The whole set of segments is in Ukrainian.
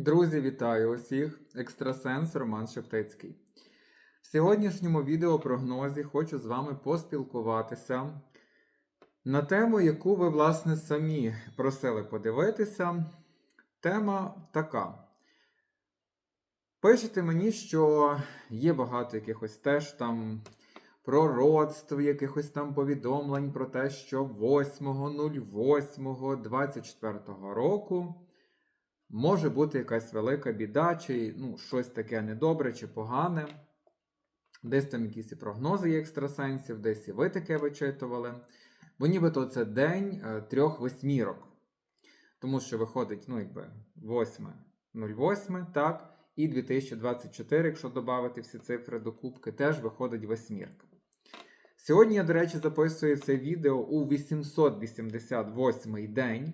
Друзі, вітаю усіх! Екстрасенс Роман Шептицький. В сьогоднішньому відеопрогнозі хочу з вами поспілкуватися на тему, яку ви, власне, самі просили подивитися. Тема така. Пишете мені, що є багато якихось теж там пророцтв, якихось там повідомлень про те, що 8.08.24 року може бути якась велика біда, чи ну, щось таке недобре чи погане. Десь там якісь і прогнози є екстрасенсів, десь і ви таке вичитували. Бо нібито це день е, трьох восьмірок. Тому що виходить, ну, якби 8.08, так, і 2024, якщо додати всі цифри до кубки, теж виходить восьмірка. Сьогодні я, до речі, записую це відео у 888 день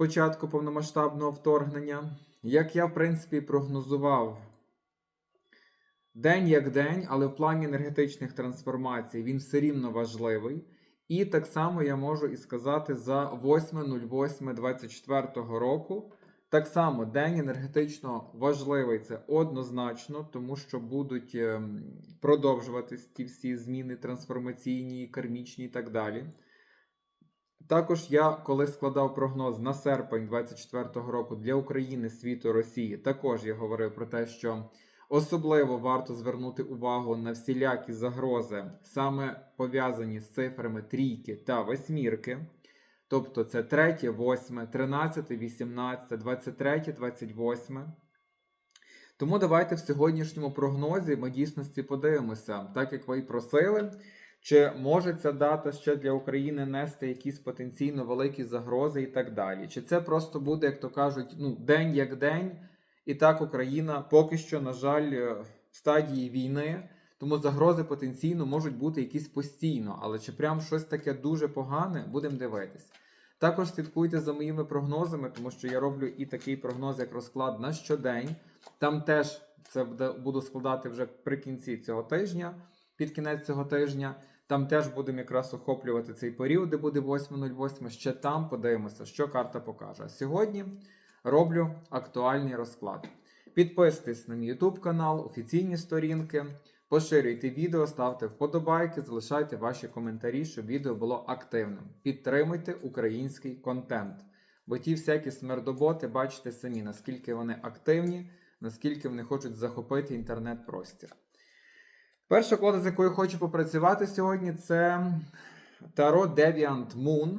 початку повномасштабного вторгнення. Як я, в принципі, прогнозував день як день, але в плані енергетичних трансформацій він все рівно важливий. І так само я можу і сказати за 8.08.24 року. Так само день енергетично важливий, це однозначно, тому що будуть ем, продовжуватись ті всі зміни трансформаційні, кармічні і так далі. Також я, коли складав прогноз на серпень 24-го року для України, світу, Росії, також я говорив про те, що особливо варто звернути увагу на всілякі загрози, саме пов'язані з цифрами трійки та восьмірки. Тобто це 3, 8, 13, 18, 23, 28. Тому давайте в сьогоднішньому прогнозі ми дійсності подивимося, так як ви і просили. Чи може ця дата ще для України нести якісь потенційно великі загрози і так далі? Чи це просто буде, як то кажуть, ну, день як день, і так Україна поки що, на жаль, в стадії війни, тому загрози потенційно можуть бути якісь постійно, але чи прям щось таке дуже погане, будемо дивитись. Також слідкуйте за моїми прогнозами, тому що я роблю і такий прогноз, як розклад на щодень. Там теж це буду складати вже при кінці цього тижня, під кінець цього тижня. Там теж будемо якраз охоплювати цей період, де буде 8.08. Ще там подивимося, що карта покаже. Сьогодні роблю актуальний розклад. Підписуйтесь на мій YouTube канал, офіційні сторінки, поширюйте відео, ставте вподобайки, залишайте ваші коментарі, щоб відео було активним. Підтримуйте український контент. Бо ті всякі смердоботи, бачите самі, наскільки вони активні, наскільки вони хочуть захопити інтернет-простір. Перша колода, з якою хочу попрацювати сьогодні, це Таро Deviant Moon.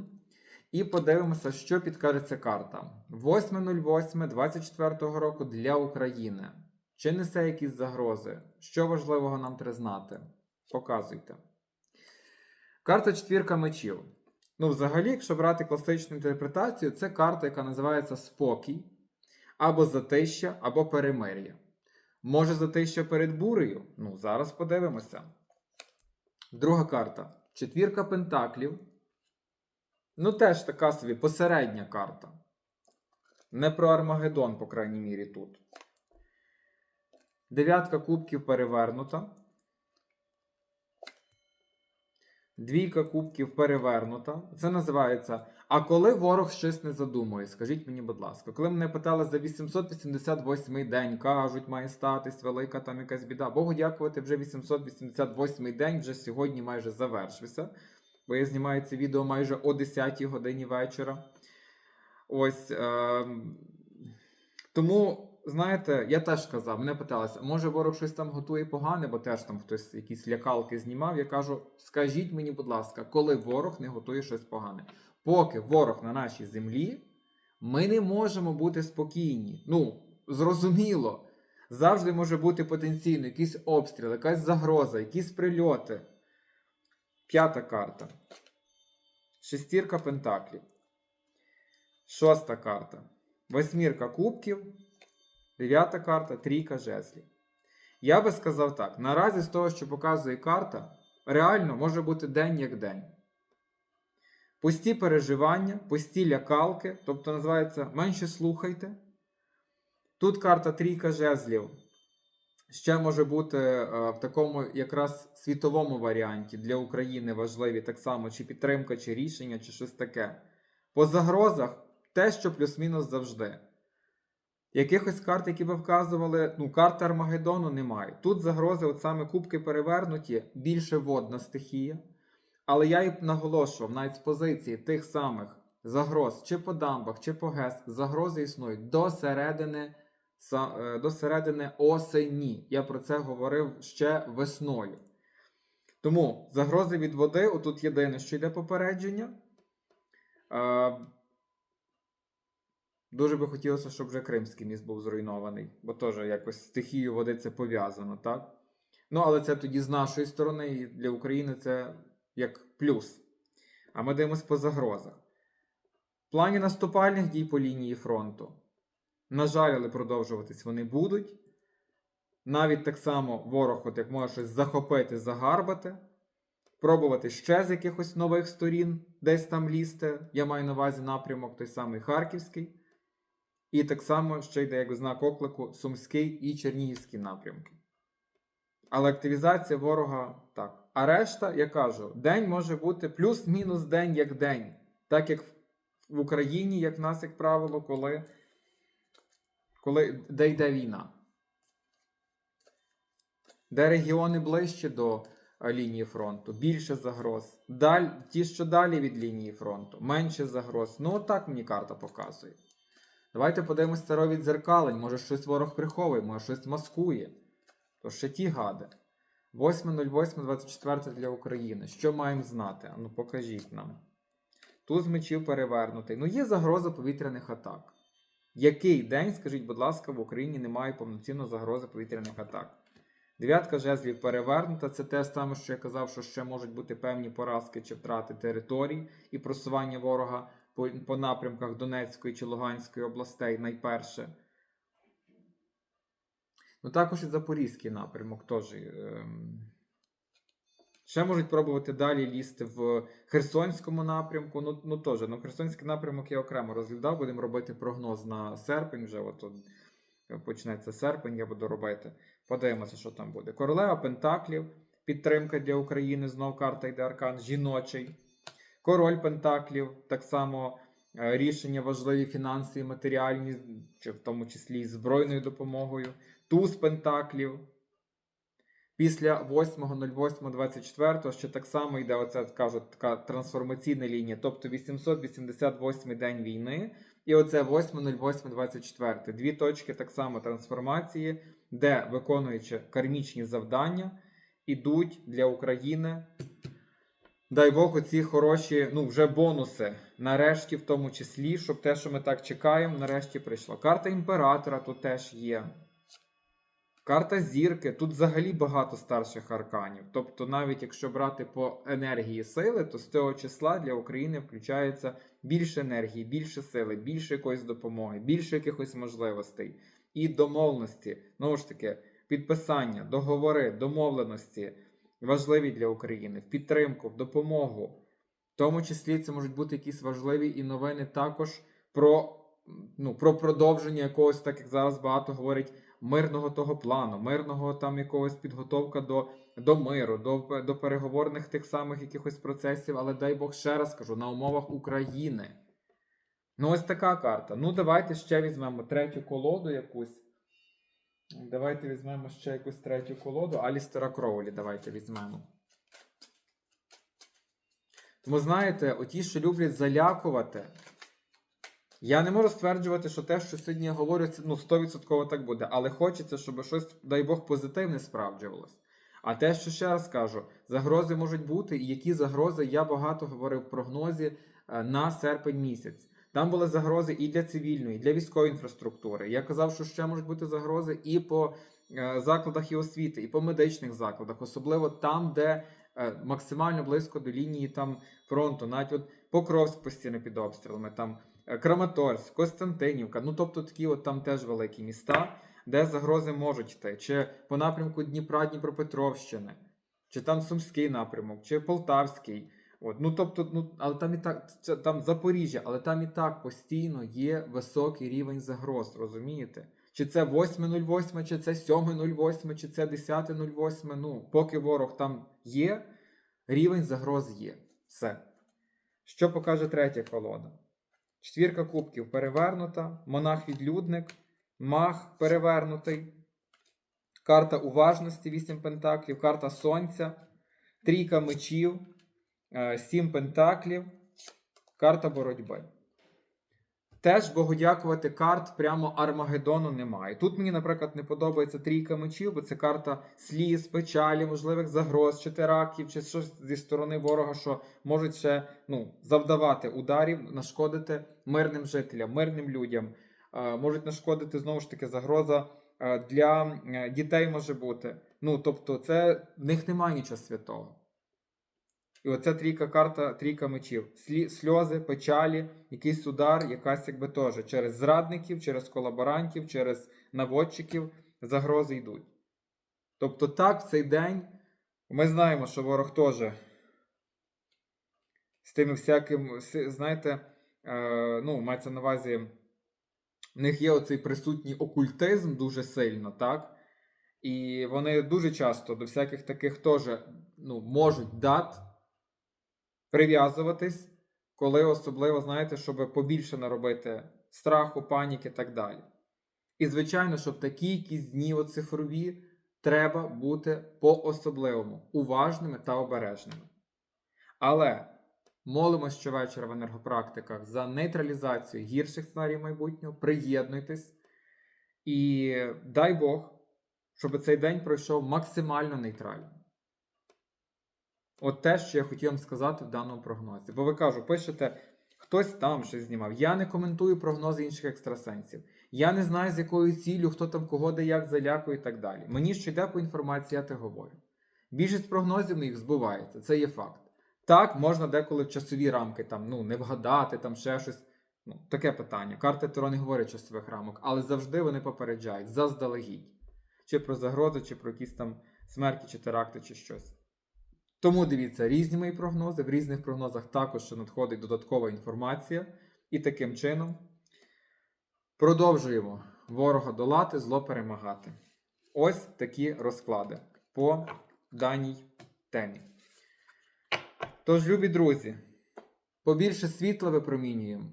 І подивимося, що підкаже ця карта. 8.08.24 року для України. Чи несе якісь загрози? Що важливого нам треба знати? Показуйте. Карта четвірка мечів. Ну, взагалі, якщо брати класичну інтерпретацію, це карта, яка називається спокій, або затища, або перемир'я. Може затища перед бурею? Ну, зараз подивимося. Друга карта. Четвірка пентаклів. Ну, теж така собі посередня карта. Не про Армагеддон, по крайній мірі, тут. Дев'ятка кубків перевернута. Двійка кубків перевернута. Це називається. А коли ворог щось не задумує, скажіть мені, будь ласка, коли мене питали за 888 день, кажуть, має статись велика там якась біда. Богу дякувати, вже 888 день вже сьогодні майже завершився. Бо я знімаю це відео майже о 10 годині вечора. Ось. Е тому. Знаєте, я теж казав, мене питалися, може ворог щось там готує погане, бо теж там хтось якісь лякалки знімав. Я кажу, скажіть мені, будь ласка, коли ворог не готує щось погане? Поки ворог на нашій землі, ми не можемо бути спокійні. Ну, зрозуміло, завжди може бути потенційно якийсь обстріл, якась загроза, якісь прильоти. П'ята карта. Шестірка пентаклів. Шоста карта. Восьмірка кубків. Дев'ята карта, трійка жезлів. Я би сказав так: наразі з того, що показує карта, реально може бути день як день. Пусті переживання, пусті лякалки, тобто називається менше слухайте. Тут карта трійка жезлів. Ще може бути е, в такому якраз світовому варіанті для України важливі так само, чи підтримка, чи рішення, чи щось таке. По загрозах те, що плюс-мінус завжди. Якихось карт, які би вказували, ну, карти Армагеддону немає. Тут загрози, от саме кубки перевернуті, більше водна стихія. Але я і наголошував, навіть з позиції тих самих загроз, чи по дамбах, чи по ГЕС, загрози існують до середини, е, до середини осені. Я про це говорив ще весною. Тому загрози від води, отут єдине, що йде попередження. Е, Дуже би хотілося, щоб вже Кримський міст був зруйнований, бо теж якось з стихією води це пов'язано, так? Ну, але це тоді з нашої сторони, і для України це як плюс. А ми дивимося по загрозах. В плані наступальних дій по лінії фронту. На жаль, але продовжуватись вони будуть. Навіть так само ворог, от як може щось захопити, загарбати, пробувати ще з якихось нових сторін, десь там лізти. Я маю на увазі напрямок той самий Харківський. І так само ще йде як знак оклику Сумський і Чернігівський напрямки. Але активізація ворога. А решта, я кажу, день може бути плюс-мінус день як день. Так як в Україні, як в нас, як правило, коли, коли де йде війна. Де регіони ближче до е, лінії фронту, більше загроз. Даль, ті, що далі від лінії фронту, менше загроз. Ну, отак мені карта показує. Давайте подивимось старо відзеркалень. Може щось ворог приховує, може щось маскує. То ще ті гади. 8.08.24 для України. Що маємо знати? Ну покажіть нам. Туз мечів перевернутий. Ну, є загроза повітряних атак. Який день, скажіть, будь ласка, в Україні немає повноцінної загрози повітряних атак? Дев'ятка жезлів перевернута. Це те саме, що я казав, що ще можуть бути певні поразки чи втрати територій і просування ворога по, по напрямках Донецької чи Луганської областей найперше. Ну, також і Запорізький напрямок теж. Ем... Ще можуть пробувати далі лізти в Херсонському напрямку. Ну, ну теж, ну Херсонський напрямок я окремо розглядав, будемо робити прогноз на серпень. Вже от, от почнеться серпень, я буду робити. Подивимося, що там буде. Королева Пентаклів, підтримка для України, знов карта йде аркан жіночий. Король Пентаклів, так само е, рішення важливі фінансові, матеріальні, чи в тому числі і збройною допомогою. Туз Пентаклів. Після 8.08.24 ще так само йде оця кажуть, така трансформаційна лінія, тобто 888 день війни. І оце 8.08.24. Дві точки так само трансформації, де виконуючи кармічні завдання, ідуть для України. Дай Бог, оці хороші, ну, вже бонуси. Нарешті, в тому числі, щоб те, що ми так чекаємо, нарешті прийшло. Карта імператора тут теж є. Карта зірки, тут взагалі багато старших арканів. Тобто, навіть якщо брати по енергії сили, то з цього числа для України включається більше енергії, більше сили, більше якоїсь допомоги, більше якихось можливостей. І домовленості, знову ж таки, підписання, договори, домовленості важливі для України, в підтримку, в допомогу. В тому числі це можуть бути якісь важливі і новини також про, ну, про продовження якогось, так як зараз багато говорять мирного того плану, мирного там якогось підготовка до, до миру, до, до переговорних тих самих якихось процесів, але дай Бог ще раз кажу, на умовах України. Ну, ось така карта. Ну, давайте ще візьмемо третю колоду якусь. Давайте візьмемо ще якусь третю колоду. Алістера Кроулі давайте візьмемо. Тому знаєте, оті, що люблять залякувати. Я не можу стверджувати, що те, що сьогодні я говорю, ну, 100% так буде. Але хочеться, щоб щось, дай Бог, позитивне справджувалось. А те, що ще раз кажу, загрози можуть бути, і які загрози я багато говорив в прогнозі е, на серпень місяць. Там були загрози і для цивільної, і для військової інфраструктури. Я казав, що ще можуть бути загрози і по е, закладах і освіти, і по медичних закладах, особливо там, де е, максимально близько до лінії там фронту, навіть от Покровськ постійно під обстрілами, там Краматорськ, Костянтинівка. Ну тобто такі от там теж великі міста, де загрози можуть йти, чи по напрямку Дніпра, Дніпропетровщини, чи там Сумський напрямок, чи Полтавський. От, ну тобто, ну але там і так там Запоріжжя, але там і так постійно є високий рівень загроз, розумієте? Чи це 8.08, чи це 7.08, чи це 10.08, Ну, поки ворог там є, рівень загроз є. Все. Що покаже третя колода? Четвірка кубків перевернута, монах-відлюдник, Мах перевернутий. Карта уважності 8 пентаклів, карта сонця, трійка мечів, 7 пентаклів, карта боротьби. Теж богодякувати карт прямо Армагеддону немає. Тут мені, наприклад, не подобається трійка мечів, бо це карта сліз, печалі, можливих загроз, чи терактів, чи щось зі сторони ворога, що можуть ще ну, завдавати ударів, нашкодити мирним жителям, мирним людям. Е, можуть нашкодити знову ж таки загроза е, для е, дітей може бути. Ну, тобто, це в них немає нічого святого. І оця трійка карта, трійка мечів. Слі, сльози, печалі, якийсь удар, якась якби теж через зрадників, через колаборантів, через наводчиків загрози йдуть. Тобто, так, в цей день ми знаємо, що ворог теж з тими всяким, знаєте, е, ну, мається на увазі, в них є оцей присутній окультизм дуже сильно, так? І вони дуже часто до всяких таких теж ну, можуть дат прив'язуватись, коли особливо, знаєте, щоб побільше наробити страху, паніки і так далі. І, звичайно, щоб такі якісь дні от цифрові треба бути по-особливому уважними та обережними. Але молимось щовечора в енергопрактиках за нейтралізацію гірших сценаріїв майбутнього. Приєднуйтесь і дай Бог, щоб цей день пройшов максимально нейтрально. От те, що я хотів вам сказати в даному прогнозі. Бо ви кажу, пишете, хтось там щось знімав. Я не коментую прогнози інших екстрасенсів. Я не знаю, з якою ціллю, хто там кого де як залякує і так далі. Мені що йде по інформації, я те говорю. Більшість прогнозів моїх збувається, це є факт. Так, можна деколи в часові рамки там, ну, не вгадати, там ще щось. Ну, таке питання. Карти Таро не говорять часових рамок, але завжди вони попереджають заздалегідь. Чи про загрози, чи про якісь там смерті, чи теракти, чи щось. Тому дивіться різні мої прогнози. В різних прогнозах також ще надходить додаткова інформація. І таким чином продовжуємо ворога долати, зло перемагати. Ось такі розклади по даній темі. Тож, любі друзі, побільше світла випромінюємо.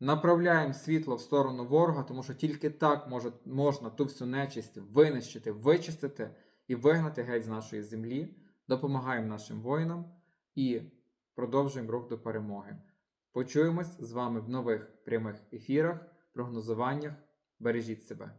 Направляємо світло в сторону ворога, тому що тільки так може, можна ту всю нечисть винищити, вичистити і вигнати геть з нашої землі. Допомагаємо нашим воїнам і продовжуємо рух до перемоги. Почуємось з вами в нових прямих ефірах, прогнозуваннях. Бережіть себе.